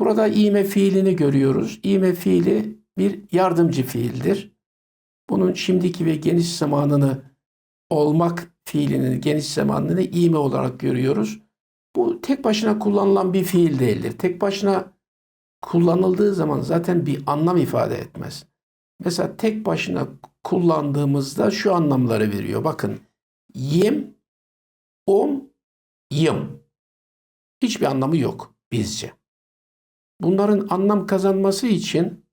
Burada ime fiilini görüyoruz. İme fiili bir yardımcı fiildir. Bunun şimdiki ve geniş zamanını olmak fiilinin geniş zamanını ime olarak görüyoruz. Bu tek başına kullanılan bir fiil değildir. Tek başına kullanıldığı zaman zaten bir anlam ifade etmez. Mesela tek başına kullandığımızda şu anlamları veriyor. Bakın yim, um, yım. Hiçbir anlamı yok bizce. Bunların anlam kazanması için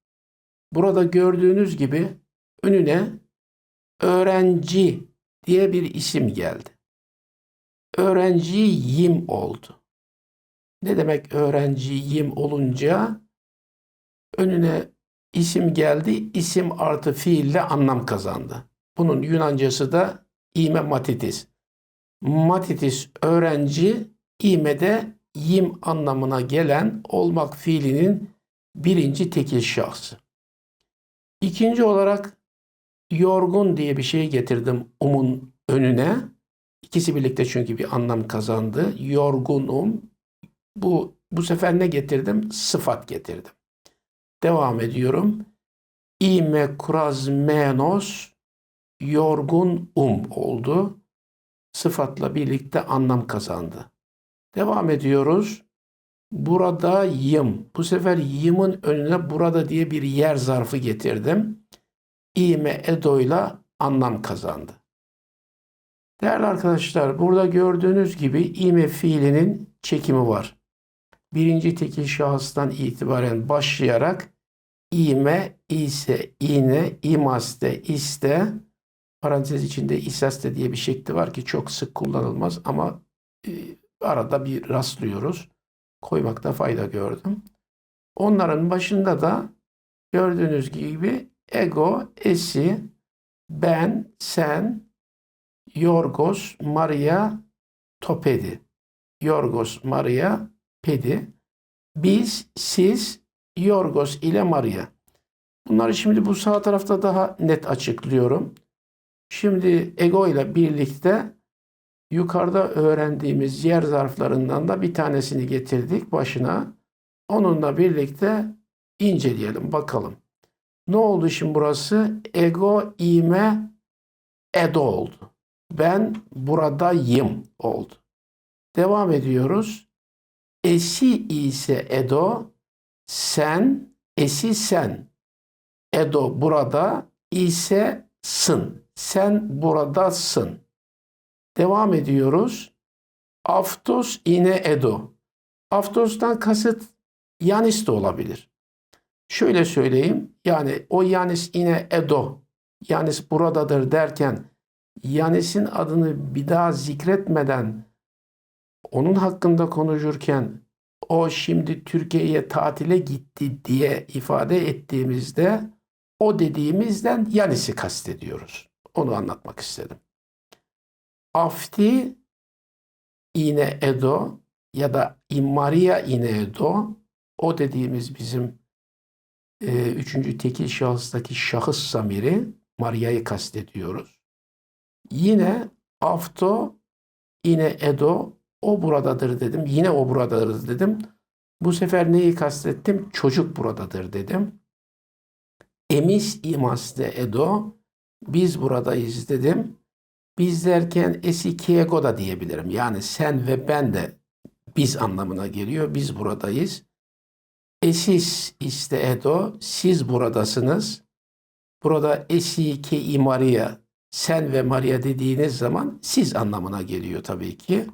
burada gördüğünüz gibi önüne öğrenci diye bir isim geldi. Öğrenciyim oldu. Ne demek öğrenciyim olunca önüne isim geldi, isim artı fiille anlam kazandı. Bunun Yunancası da ime matitis. Matitis öğrenci, ime de yim anlamına gelen olmak fiilinin birinci tekil şahsı. İkinci olarak yorgun diye bir şey getirdim umun önüne. İkisi birlikte çünkü bir anlam kazandı. Yorgunum. Bu bu sefer ne getirdim? Sıfat getirdim. Devam ediyorum. İme kuraz menos yorgun um oldu. Sıfatla birlikte anlam kazandı. Devam ediyoruz. Burada yım. Bu sefer yımın önüne burada diye bir yer zarfı getirdim. İme edoyla anlam kazandı. Değerli arkadaşlar burada gördüğünüz gibi ime fiilinin çekimi var. Birinci tekil şahıstan itibaren başlayarak ime, ise, ine, imaste, iste, parantez içinde isaste diye bir şekli var ki çok sık kullanılmaz ama e, arada bir rastlıyoruz. Koymakta fayda gördüm. Onların başında da gördüğünüz gibi ego, esi, ben, sen, Yorgos, Maria, Topedi. Yorgos, Maria, Pedi. Biz, siz, Yorgos ile Maria. Bunları şimdi bu sağ tarafta daha net açıklıyorum. Şimdi ego ile birlikte yukarıda öğrendiğimiz yer zarflarından da bir tanesini getirdik başına. Onunla birlikte inceleyelim bakalım. Ne oldu şimdi burası? Ego, ime, edo oldu. Ben buradayım oldu. Devam ediyoruz. Esi ise edo, sen, esi sen. Edo burada ise sın. Sen buradasın. Devam ediyoruz. Aftos ine edo. Aftos'tan kasıt Yanis de olabilir. Şöyle söyleyeyim. Yani o Yanis ine edo. Yanis buradadır derken Yanis'in adını bir daha zikretmeden onun hakkında konuşurken o şimdi Türkiye'ye tatile gitti diye ifade ettiğimizde o dediğimizden Yanis'i kastediyoruz. Onu anlatmak istedim. Afti ine edo ya da immaria ine edo o dediğimiz bizim e, üçüncü tekil şahıstaki şahıs zamiri Maria'yı kastediyoruz. Yine afto yine edo o buradadır dedim. Yine o buradadır dedim. Bu sefer neyi kastettim? Çocuk buradadır dedim. Emis imas de edo biz buradayız dedim. Biz derken esikiego da diyebilirim. Yani sen ve ben de biz anlamına geliyor. Biz buradayız. Esis iste edo siz buradasınız. Burada esi ke Maria sen ve Maria dediğiniz zaman siz anlamına geliyor tabii ki.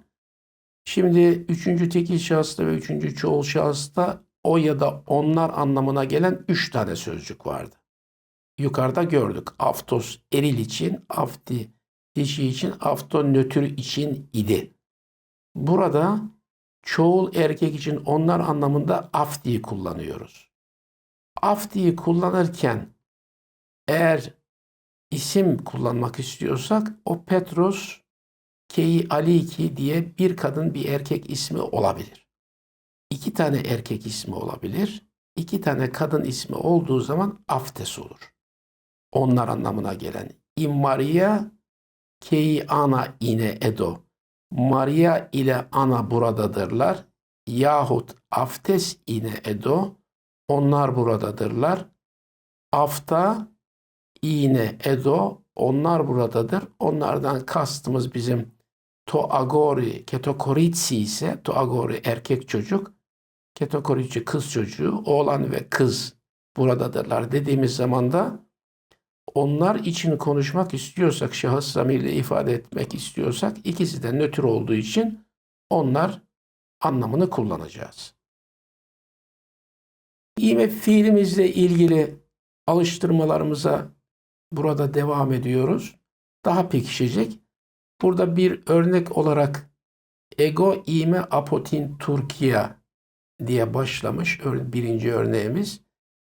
Şimdi üçüncü tekil şahısta ve üçüncü çoğul şahısta o ya da onlar anlamına gelen üç tane sözcük vardı. Yukarıda gördük. Aftos eril için, afti dişi için, afto nötr için idi. Burada çoğul erkek için onlar anlamında aftiyi kullanıyoruz. Aftiyi kullanırken eğer isim kullanmak istiyorsak o Petros Kei Aliki diye bir kadın bir erkek ismi olabilir. İki tane erkek ismi olabilir. İki tane kadın ismi olduğu zaman aftes olur. Onlar anlamına gelen. İmmaria Kei Ana ine Edo. Maria ile Ana buradadırlar. yahut aftes ine edo onlar buradadırlar. Afta iğne edo onlar buradadır. Onlardan kastımız bizim toagori ketokoritsi ise toagori erkek çocuk ketokoritsi kız çocuğu oğlan ve kız buradadırlar dediğimiz zaman da onlar için konuşmak istiyorsak şahıs zamirle ifade etmek istiyorsak ikisi de nötr olduğu için onlar anlamını kullanacağız. İme fiilimizle ilgili alıştırmalarımıza burada devam ediyoruz. Daha pekişecek. Burada bir örnek olarak ego ime apotin Türkiye diye başlamış birinci örneğimiz.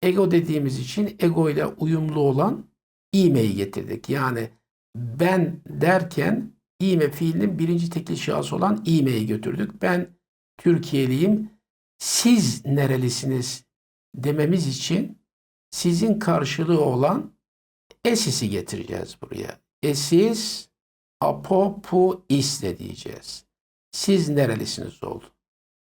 Ego dediğimiz için ego ile uyumlu olan imeyi getirdik. Yani ben derken ime fiilinin birinci tekil şahıs olan imeyi götürdük. Ben Türkiye'liyim. Siz nerelisiniz dememiz için sizin karşılığı olan esisi getireceğiz buraya. Esis apo pu is de diyeceğiz. Siz nerelisiniz oldu.